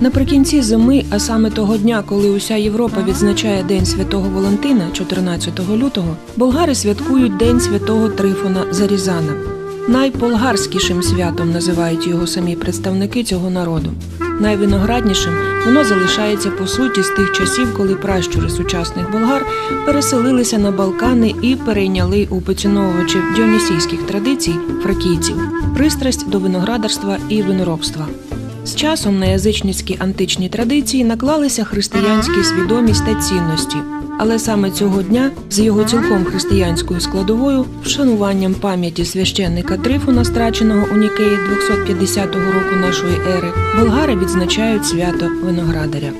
Наприкінці зими, а саме того дня, коли уся Європа відзначає День Святого Валентина, 14 лютого, болгари святкують День Святого Трифона Зарізана. Найполгарськішим святом називають його самі представники цього народу. Найвинограднішим воно залишається по суті з тих часів, коли пращури сучасних болгар переселилися на Балкани і перейняли у поціновувачів діонісійських традицій фракійців пристрасть до виноградарства і виноробства. З часом на язичницькі античні традиції наклалися християнські свідомість та цінності, але саме цього дня з його цілком християнською складовою, вшануванням пам'яті священника Трифона, страченого у Нікеї 250 року нашої ери, болгари відзначають свято виноградаря.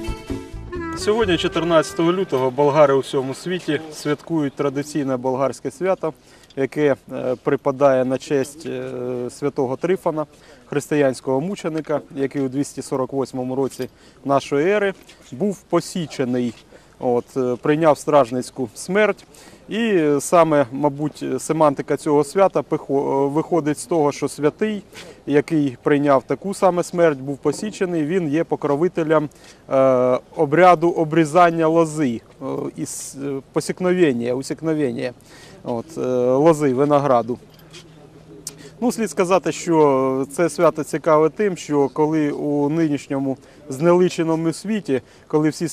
Сьогодні, 14 лютого, болгари у всьому світі святкують традиційне болгарське свято, яке е, припадає на честь е, святого Трифона, християнського мученика, який у 248 році нашої ери був посічений, от, е, прийняв стражницьку смерть. І саме, мабуть, семантика цього свята виходить з того, що святий, який прийняв таку саме смерть, був посічений, він є покровителем обряду обрізання лози із посікновення, усікновення от, е, лози винограду. Ну, слід сказати, що це свято цікаве тим, що коли у нинішньому знеличеному світі, коли всі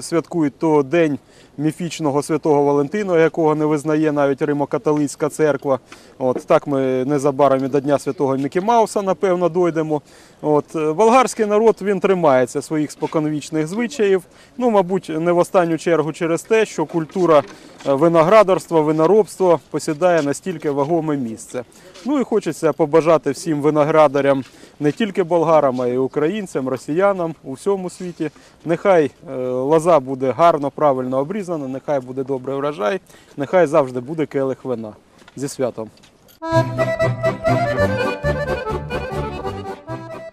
святкують то день міфічного святого Валентина, якого не визнає навіть Римо-католицька церква. От так ми незабаром і до Дня Святого Мікі Мауса, напевно, дойдемо. От е, болгарський народ він тримається своїх споконвічних звичаїв. Ну, мабуть, не в останню чергу через те, що культура е, виноградарства, виноробства посідає настільки вагоме місце. Ну і хочеться побажати всім виноградарям, не тільки болгарам, а й українцям, росіянам у всьому світі. Нехай е, лоза буде гарно, правильно обрізана, нехай буде добрий врожай, нехай завжди буде келих вина. Зі святом.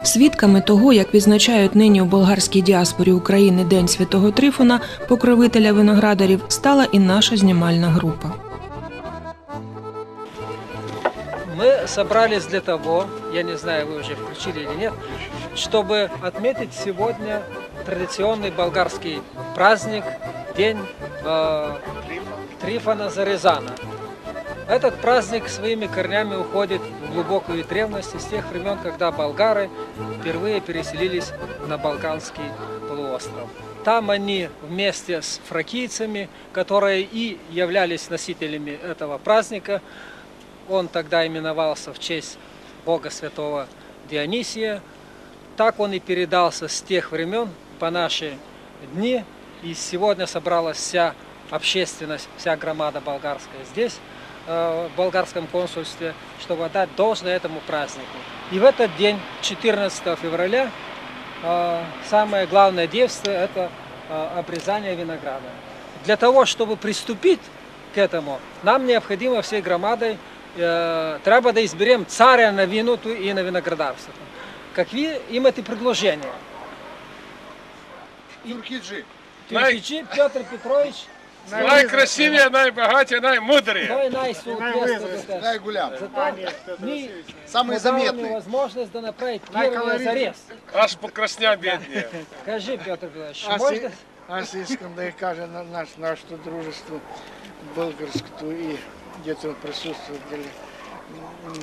Свідками того, як відзначають нині у болгарській діаспорі України День Святого Трифона, покровителя виноградарів, стала і наша знімальна група. Мы собрались для того, я не знаю, вы уже включили или нет, чтобы отметить сегодня традиционный болгарский праздник, день э, Трифона Зарезана. Этот праздник своими корнями уходит в глубокую древность из тех времен, когда болгары впервые переселились на Балканский полуостров. Там они вместе с фракийцами, которые и являлись носителями этого праздника, он тогда именовался в честь Бога Святого Дионисия. Так он и передался с тех времен по наши дни. И сегодня собралась вся общественность, вся громада болгарская здесь, э, в болгарском консульстве, чтобы отдать должное этому празднику. И в этот день, 14 февраля, э, самое главное действие – это э, обрезание винограда. Для того, чтобы приступить к этому, нам необходимо всей громадой треба да изберем царя на виното и на виноградарството. Какви имате предложения? Туркиджи. Тюркичи Петр Петрович, Найкрасивее, найбогатее, наймудрее. той най-соответствует. Най-голям. Зато мы Самый дали заметный. возможность да направить первый зарез. Аж покрасня беднее. Скажи, Петр Петрович, Аз, можно? и- аз искам да я кажа на наш, нашето дружество, българското и дето присъстват, дали,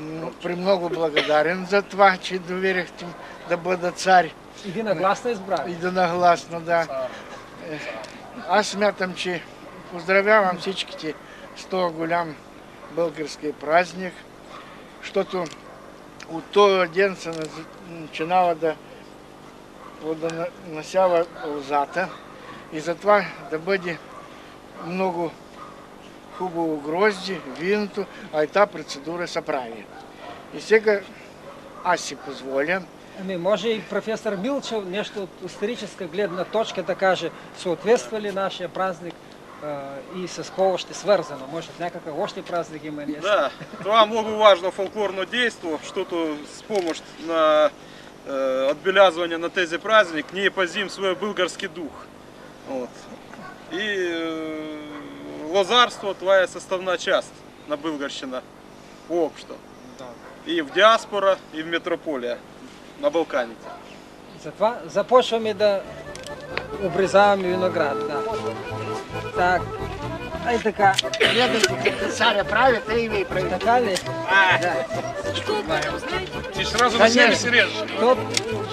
м, премного благодарен за това, че доверихте им да бъда царь Единогласно и избрали. да нагласно, да. Аз смятам, че поздравявам всичките с този голям български празник, защото от този ден се начинава да плодонасява лозата и затова да бъде много хубаво грозди, виното, а и тази процедура се прави. И сега аз си позволя Ами, може и професор Милчев нещо от историческа гледна точка да каже, съответства ли нашия празник а, и с какво ще свързано? Може някакъв още празник има нещо? Да, това много важно фольклорно действо, що-то з помощь на е, відбілязування на тези праздник, не позім свій bulgarський дух. От. І е, лозарство твоя составна часть на Булгарщина общества. І в діаспора, і в метрополія на Балкані. За, два, за пошвами да обрізаємо виноград. Да. Так. А й така. Царя правит, и имей правит. Така ли? Да. Ты сразу на себе Конечно. режешь. Тут,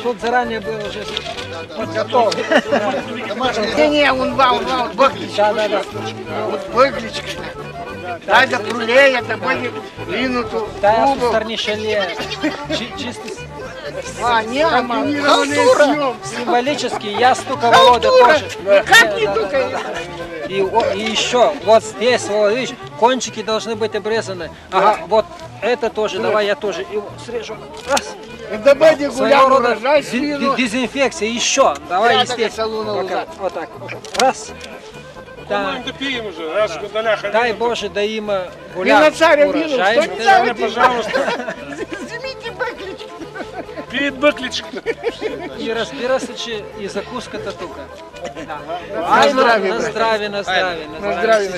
тут заранее был уже подготовлен. Да не, он вау, вау, Да, да, да. Вот выглечка. Дай до прулей, это были линуту. Та я губу. старнішелі. А, не, Халтура! Символически, я стука Волода тоже. Как не тукает? И, еще, вот здесь, вот, видишь, кончики должны быть обрезаны. Ага, вот это тоже, давай я тоже его срежу. Раз. Добавьте гулян урожай, Дезинфекция, еще. Давай и. Вот так. Раз. Да. уже, раз Дай Боже, да им э, гулян урожай. пожалуйста. Перед выключкой. И разбирайся, че и закуска-то тука. Да. На здравие, на здравие, на здравие, На здравие.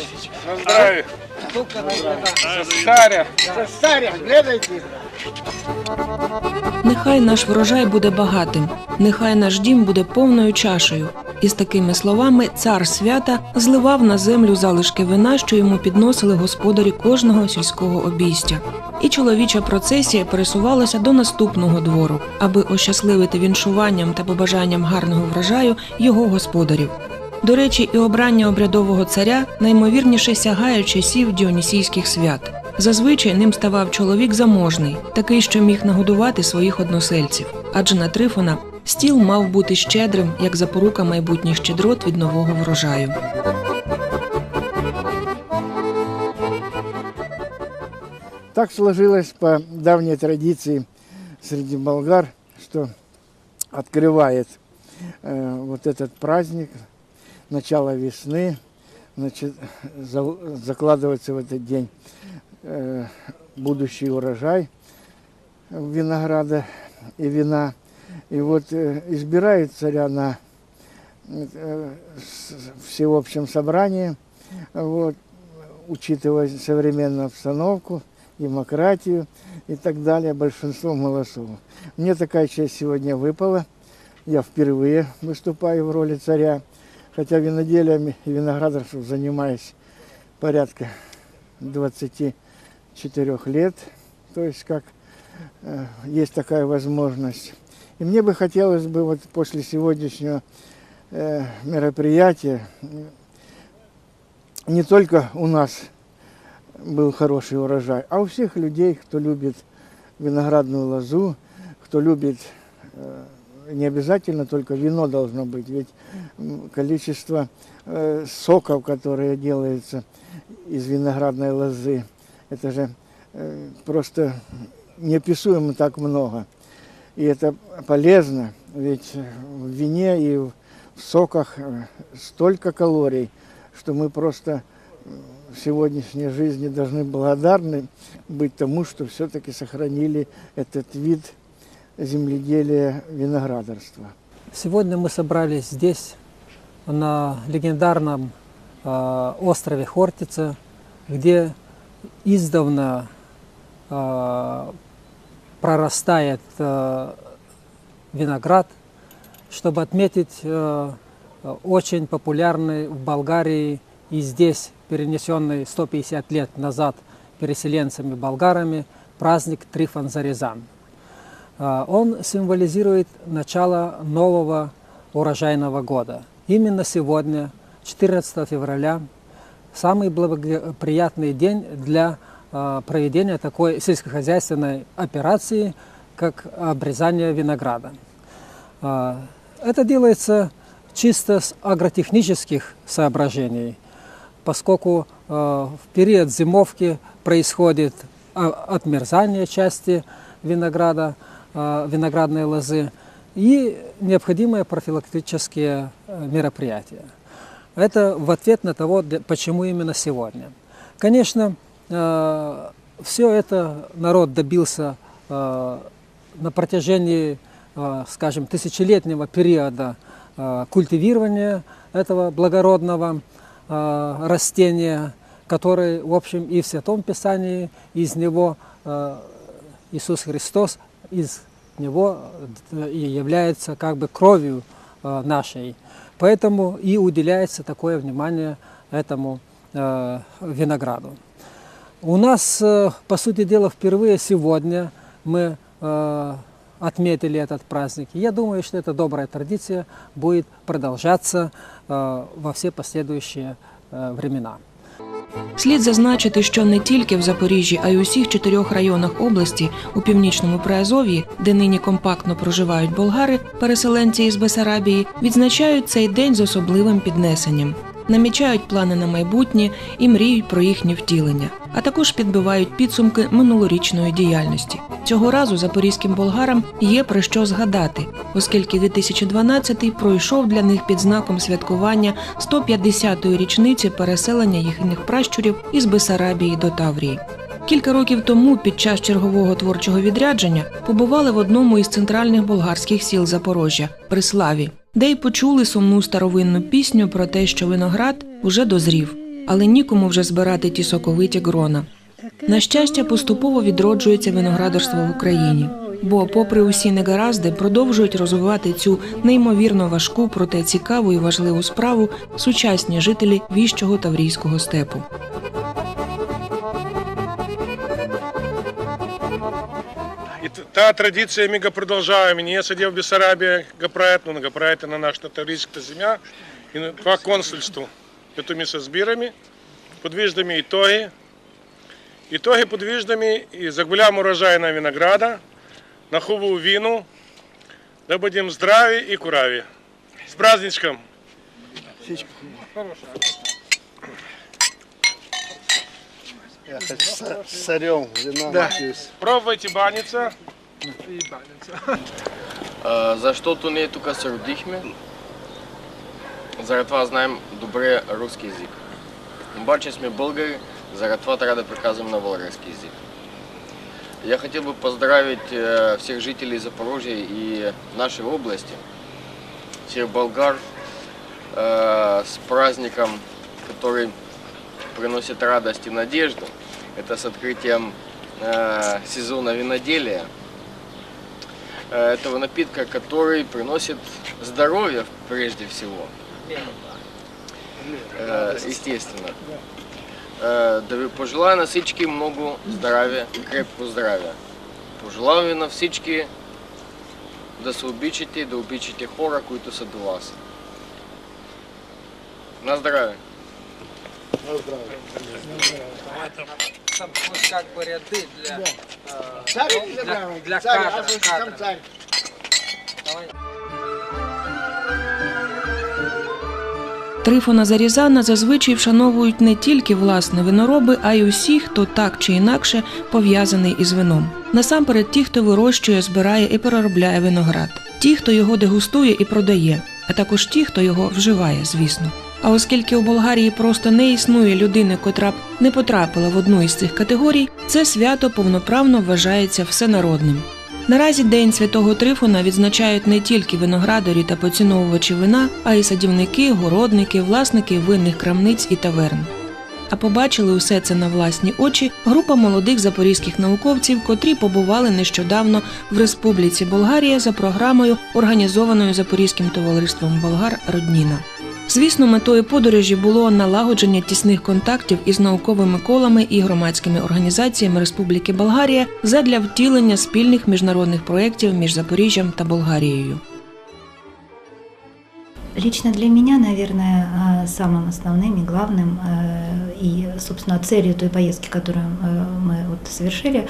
На здравие. Тука, тука, да. Царя. Царя, глядайте. Нехай наш врожай буде багатим, нехай наш дім буде повною чашею. І з такими словами цар свята зливав на землю залишки вина, що йому підносили господарі кожного сільського обійстя. І чоловіча процесія пересувалася до наступного двору, аби ощасливити віншуванням та побажанням гарного врожаю його господарів. До речі, і обрання обрядового царя наймовірніше сягає часів діонісійських свят. Зазвичай ним ставав чоловік заможний, такий, що міг нагодувати своїх односельців. Адже на Трифона стіл мав бути щедрим, як запорука майбутніх щедрот від нового врожаю. Так сложилось по давней традиции среди болгар, что открывает э, вот этот праздник, начало весны, значит, за- закладывается в этот день э, будущий урожай винограда и вина. И вот э, избирают царя на э, всеобщем собрании, вот, учитывая современную обстановку, демократию и так далее, большинство голосов. Мне такая честь сегодня выпала. Я впервые выступаю в роли царя, хотя виноделием и виноградарством занимаюсь порядка 24 лет, то есть как э, есть такая возможность. И мне бы хотелось бы вот после сегодняшнего э, мероприятия э, не только у нас был хороший урожай, а у всех людей, кто любит виноградную лозу, кто любит, э, не обязательно только вино должно быть, ведь количество э, соков, которые делаются из виноградной лозы, это же э, просто неописуемо так много. И это полезно, ведь в вине и в соках э, столько калорий, что мы просто в сегодняшней жизни должны благодарны быть тому, что все-таки сохранили этот вид земледелия виноградарства. Сегодня мы собрались здесь, на легендарном э, острове Хортица, где издавна э, прорастает э, виноград, чтобы отметить э, очень популярный в Болгарии и здесь перенесенный 150 лет назад переселенцами-болгарами праздник Трифон Зарезан. Он символизирует начало нового урожайного года. Именно сегодня, 14 февраля, самый благоприятный день для а, проведения такой сельскохозяйственной операции, как обрезание винограда. А, Это делается чисто с агротехнических соображений, поскольку э, в период зимовки происходит а, отмерзание части винограда, виноградной лозы и необходимые профилактические э, мероприятия. Это в ответ на того, почему именно сегодня. Конечно, все это народ добился э, на протяжении, э, скажем, тысячелетнего периода э, культивирования этого благородного э, растения, который, в общем, и в Святом Писании из него э, Иисус Христос из него э, является как бы кровью э, нашей. Поэтому и уделяется такое внимание этому э, винограду. У нас, э, по сути дела, впервые сегодня мы э, отметили этот праздник. И я думаю, что эта добрая традиция будет продолжаться э, во все последующие э, времена. Слід зазначити, що не тільки в Запоріжжі, а й у всіх чотирьох районах області у північному Приазов'ї, де нині компактно проживають болгари, переселенці із Бесарабії, відзначають цей день з особливим піднесенням. Намічають плани на майбутнє і мріють про їхнє втілення, а також підбивають підсумки минулорічної діяльності. Цього разу запорізьким болгарам є про що згадати, оскільки 2012-й пройшов для них під знаком святкування 150-ї річниці переселення їхніх пращурів із Бесарабії до Таврії. Кілька років тому, під час чергового творчого відрядження, побували в одному із центральних болгарських сіл Запорожжя Приславі, де й почули сумну старовинну пісню про те, що виноград уже дозрів, але нікому вже збирати ті соковиті грона. На щастя, поступово відроджується виноградарство в Україні. Бо, попри усі негаразди, продовжують розвивати цю неймовірно важку, проте цікаву і важливу справу сучасні жителі віщого таврійського степу. Та традиція ми продовжуємо. Я сидів в Бессарабії, Гапрайт, ну, Гапрайт – на наш татарійська земля, і по консульству. Это мы со збірами, подвижными итоги. Итоги подвижными и загуляем на винограда, на хубу вину, да будем здрави и курави. С праздничком! Я хочу с, с орем вина да. Напьюсь. Пробуйте баниться. А, Защото ние тук се родихме, заради това знаем добре руски език. Обаче сме българи, заради това трябва да приказвам на български език. Я хотел бы поздравить э, всех жителей Запорожья и нашей области, всех болгар э, с праздником, который приносит радость и надежду. Это с открытием сезона виноделия этого напитка, который приносит здоровье прежде всего. Э, Естественно. Е, Да ви пожелая на всички много здравия, крепко здравия. Пожелавам ви на всички да се обичате и да обичате хора, които са до вас. На здравие! Там вот как бы ряды для... э, Царь ну, или для, забрал? для Царь, кадра, а вы кадра. сам царь. Давай. Трифона Зарізана зазвичай вшановують не тільки власне винороби, а й усі, хто так чи інакше пов'язаний із вином. Насамперед, ті, хто вирощує, збирає і переробляє виноград, ті, хто його дегустує і продає, а також ті, хто його вживає, звісно. А оскільки у Болгарії просто не існує людини, котра б не потрапила в одну із цих категорій, це свято повноправно вважається всенародним. Наразі День Святого Трифона відзначають не тільки виноградарі та поціновувачі вина, а й садівники, городники, власники винних крамниць і таверн. А побачили усе це на власні очі група молодих запорізьких науковців, котрі побували нещодавно в Республіці Болгарія за програмою, організованою Запорізьким товариством Болгар Родніна. Звісно, метою подорожі було налагодження тісних контактів із науковими колами і громадськими організаціями Республіки Болгарія задля втілення спільних міжнародних проєктів між Запоріжжям та Болгарією. Лично для меня, наверное, э, самым основным и главным э, и, собственно, целью той поездки, которую э, мы вот совершили,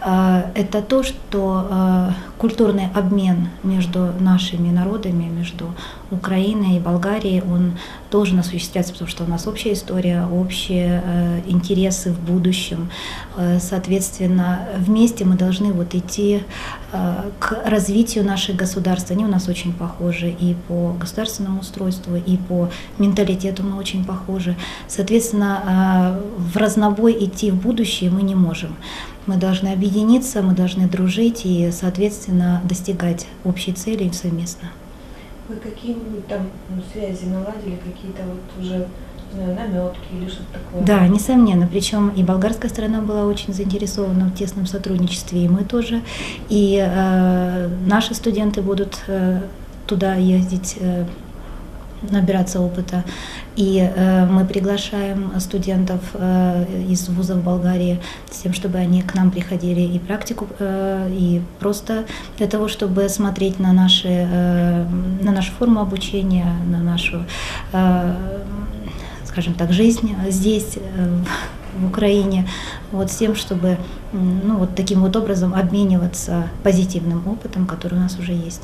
э, это то, что э, культурный обмен между нашими народами, между Украиной и Болгарией, он должен осуществляться, потому что у нас общая история, общие э, интересы в будущем. Э, Соответственно, вместе мы должны вот идти э, к развитию наших государств. Они у нас очень похожи и по государственному устройству, и по менталитету мы очень похожи. Соответственно, э, в разнобой идти в будущее мы не можем. Мы должны объединиться, мы должны дружить и, соответственно, достигать общей цели совместно. Вы какие-нибудь там ну, связи наладили, какие-то вот уже наметки или что-то такое. Да, несомненно. Причем и болгарская сторона была очень заинтересована в тесном сотрудничестве, и мы тоже. И э, наши студенты будут э, туда ездить, э, набираться опыта. И э, мы приглашаем студентов э, из вузов Болгарии с тем, чтобы они к нам приходили и практику, э, и просто для того, чтобы смотреть на, наши, э, на нашу форму обучения, на нашу э, скажем так, жизнь здесь, э, в Украине, вот с тем, чтобы ну, вот таким вот образом обмениваться позитивным опытом, который у нас уже есть.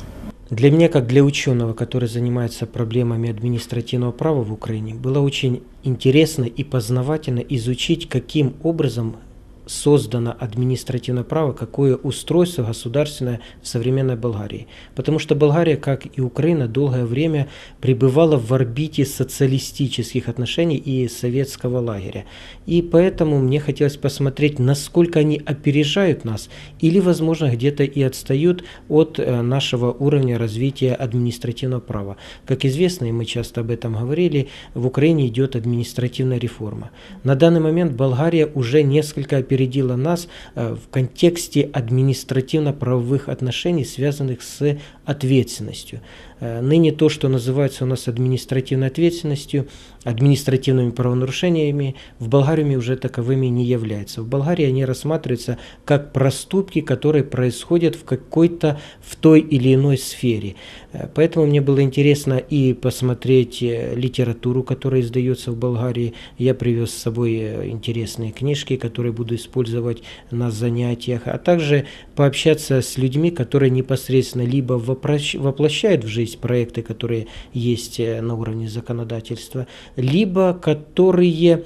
Для меня, как для ученого, который занимается проблемами административного права в Украине, было очень интересно и познавательно изучить, каким образом создано административное право, какое устройство государственное в современной Болгарии. Потому что Болгария, как и Украина, долгое время пребывала в орбите социалистических отношений и советского лагеря. И поэтому мне хотелось посмотреть, насколько они опережают нас или, возможно, где-то и отстают от э, нашего уровня развития административного права. Как известно, и мы часто об этом говорили, в Украине идет административная реформа. На данный момент Болгария уже несколько опередила нас э, в контексте административно-правовых отношений, связанных с ответственностью. Э, Ныне то, что называется у нас административной ответственностью, административными правонарушениями, в Болгарии уже таковыми не являются. В Болгарии они рассматриваются как проступки, которые происходят в какой-то, в той или иной сфере. Э, Поэтому мне было интересно и посмотреть э, литературу, которая издается в Болгарии. Я привез с собой интересные книжки, которые буду использовать на занятиях, а также пообщаться с людьми, которые непосредственно либо воплощают в жизнь проекты, которые есть э, на уровне законодательства, либо которые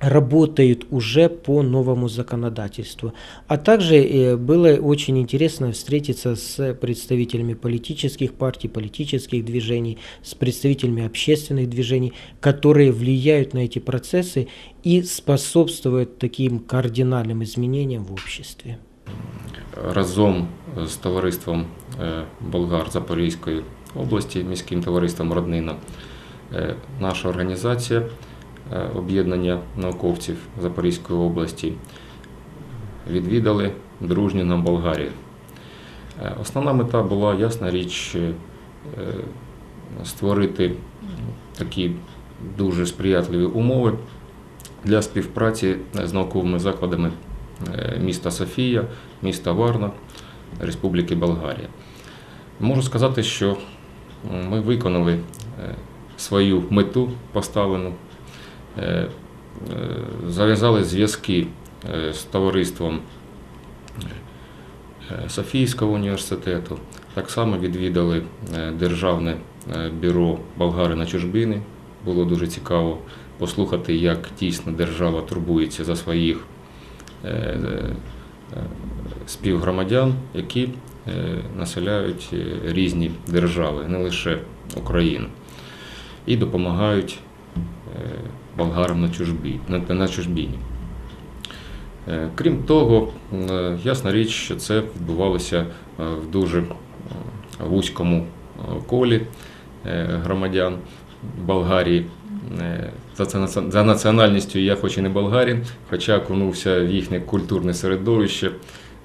работают уже по новому законодательству. А также э, было очень интересно встретиться с представителями политических партий, политических движений, с представителями общественных движений, которые влияют на эти процессы и способствуют таким кардинальным изменениям в обществе. Разом з товариством е, болгар Запорізької області, міським товариством Роднина, е, наша організація е, об'єднання науковців Запорізької області відвідали дружню нам Болгарію. Основна мета була ясна річ створити такі дуже сприятливі умови для співпраці з науковими закладами міста Софія, міста Варна, Республіки Болгарія. Можу сказати, що ми виконали е, свою мету поставлену, е, е, зав'язали зв'язки е, з товариством е, Софійського університету. Так само відвідали е, Державне е, бюро Болгари на чужбини. Було дуже цікаво послухати, як дійсно держава турбується за своїх е, е, співгромадян, які е, населяють е, різні держави, не лише Україну, і допомагають е, болгарам на чужбі, на, чужбіні. Е, Крім того, е, ясна річ, що це відбувалося е, в дуже е, вузькому е, колі е, громадян Болгарії. Е, За, національністю я хоч і не болгарин, хоча окунувся в їхнє культурне середовище,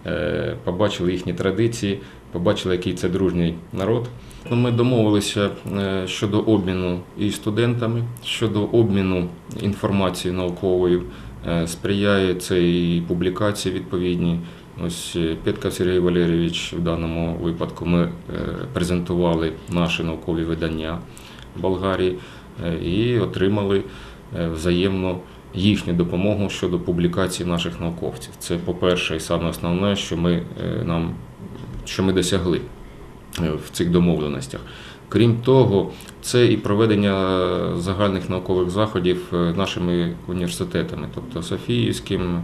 е, побачили їхні традиції, побачили, який це дружній народ. Ну, Ми домовилися е, щодо обміну і студентами, щодо обміну інформацією науковою. Сприяє це і публікації відповідні. Ось Петков Сергій Валерійович в даному випадку ми презентували наші наукові видання в Болгарії і отримали взаємну їхню допомогу щодо публікації наших науковців. Це, по-перше, і саме основне, що ми, е, нам, що ми досягли е, в цих домовленостях. Крім того, це і проведення загальних наукових заходів е, нашими університетами, тобто Софіївським, е,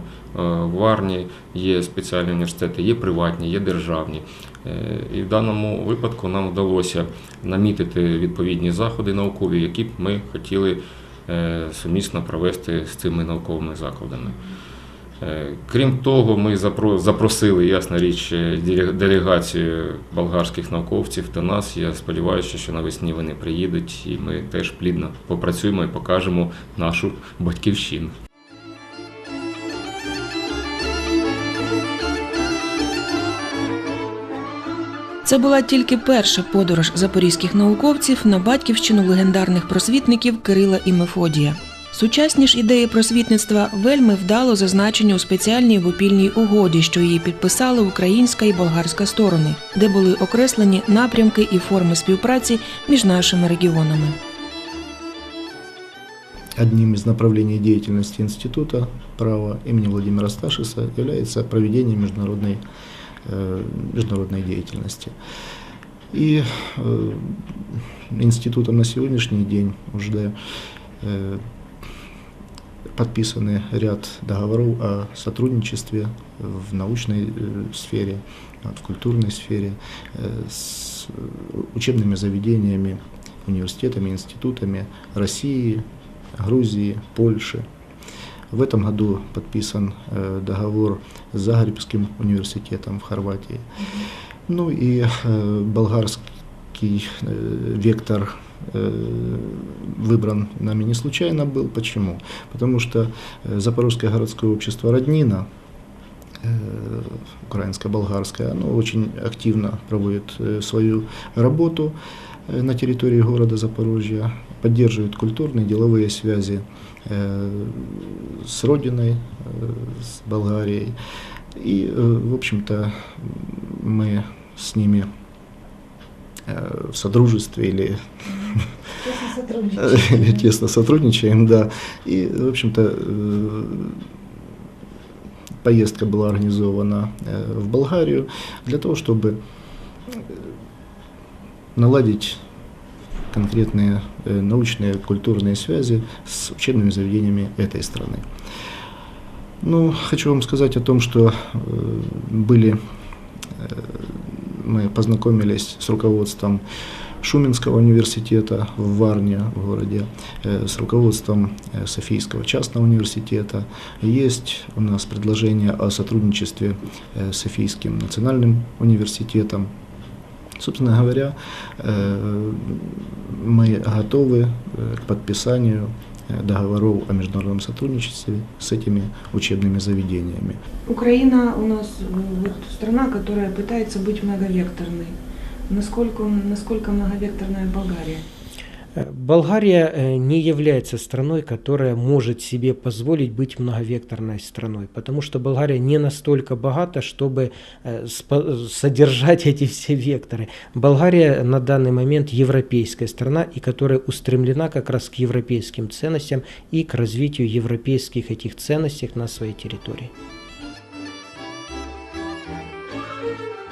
Варні є спеціальні університети, є приватні, є державні. Е, І в даному випадку нам вдалося намітити відповідні заходи наукові, які б ми хотіли сумісно провести з цими науковими закладами. Е, Крім того, ми запро- запросили, ясна річ, е, делегацію болгарських науковців до нас. Я сподіваюся, що навесні вони приїдуть і ми теж плідно попрацюємо і покажемо нашу батьківщину. Це була тільки перша подорож запорізьких науковців на батьківщину легендарних просвітників Кирила і Мефодія. Сучасні ж ідеї просвітництва вельми вдало зазначені у спеціальній вопільній угоді, що її підписали українська і болгарська сторони, де були окреслені напрямки і форми співпраці між нашими регіонами. Одним из направлений деятельности Института права имени Владимира Сташиса является проведение международной, э, международной деятельности. И э, институтом на сегодняшний день уже э, подписаны ряд договоров о сотрудничестве в научной э, сфере, в культурной сфере, э, с учебными заведениями, университетами, институтами России, Грузии, Польши. В этом году подписан э, договор с Загребским университетом в Хорватии. Ну и э, болгарский э, вектор э, выбран нами не случайно был. Почему? Потому что э, Запорожское городское общество «Роднина», э, украинско-болгарское, оно очень активно проводит э, свою работу э, на территории города Запорожья, поддерживает культурные, деловые связи э, с родиной, э, с Болгарией. И, э, в общем-то, мы с ними э, в содружестве или или тесно сотрудничаем, да. И, в общем-то, э, поездка была организована э, в Болгарию для того, чтобы э, наладить конкретные э, научные, культурные связи с учебными заведениями этой страны. Ну, хочу вам сказать о том, что э, были, э, мы познакомились с руководством Шуменского университета в Варне, в городе, э, с руководством э, Софийского частного университета. Есть у нас предложение о сотрудничестве э, с Софийским национальным университетом. Собственно говоря, э, мы готовы э, к подписанию э, договоров о международном сотрудничестве с этими учебными заведениями. Украина у нас вот, страна, которая пытается быть многовекторной. Насколько, насколько многовекторная Болгария? Э, Болгария э, не является страной, которая может себе позволить быть многовекторной страной, потому что Болгария не настолько богата, чтобы э, содержать эти все векторы. Болгария на данный момент европейская страна, и которая устремлена как раз к европейским ценностям и к развитию европейских этих ценностей на своей территории.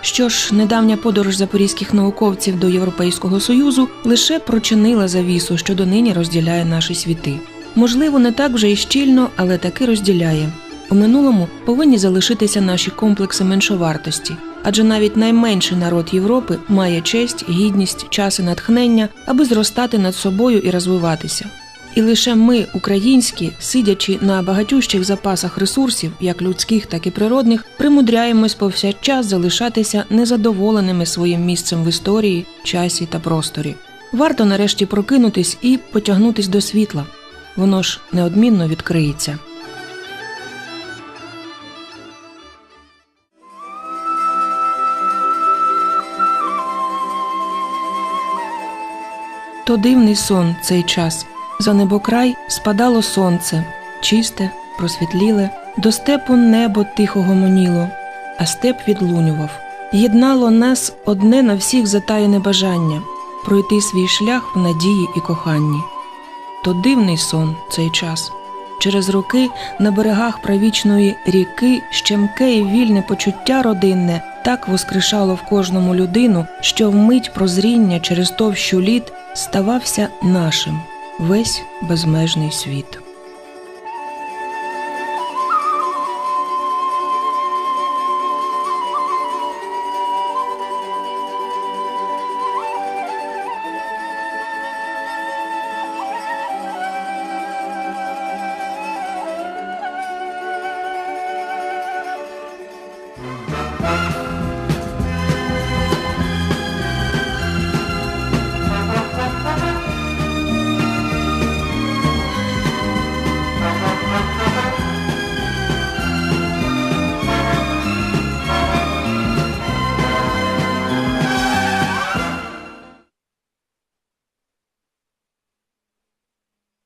Що ж, недавня подорож запорізьких науковців до Європейського Союзу лише прочинила завісу, що донині розділяє наші світи. Можливо, не так вже і щільно, але таки розділяє. У минулому повинні залишитися наші комплекси меншовартості, адже навіть найменший народ Європи має честь, гідність, час і натхнення, аби зростати над собою і розвиватися. І лише ми, українські, сидячи на багатющих запасах ресурсів, як людських, так і природних, примудряємось повсякчас залишатися незадоволеними своїм місцем в історії, часі та просторі. Варто нарешті прокинутись і потягнутись до світла. Воно ж неодмінно відкриється. То дивний сон цей час. За небокрай спадало сонце, чисте, просвітліле, до степу небо тихо гомоніло, а степ відлунював. Єднало нас одне на всіх затаєне бажання пройти свій шлях в надії і коханні. То дивний сон цей час. Через роки на берегах правічної ріки щемке і вільне почуття родинне так воскрешало в кожному людину, що вмить прозріння через товщу літ ставався нашим весь безмежний світ.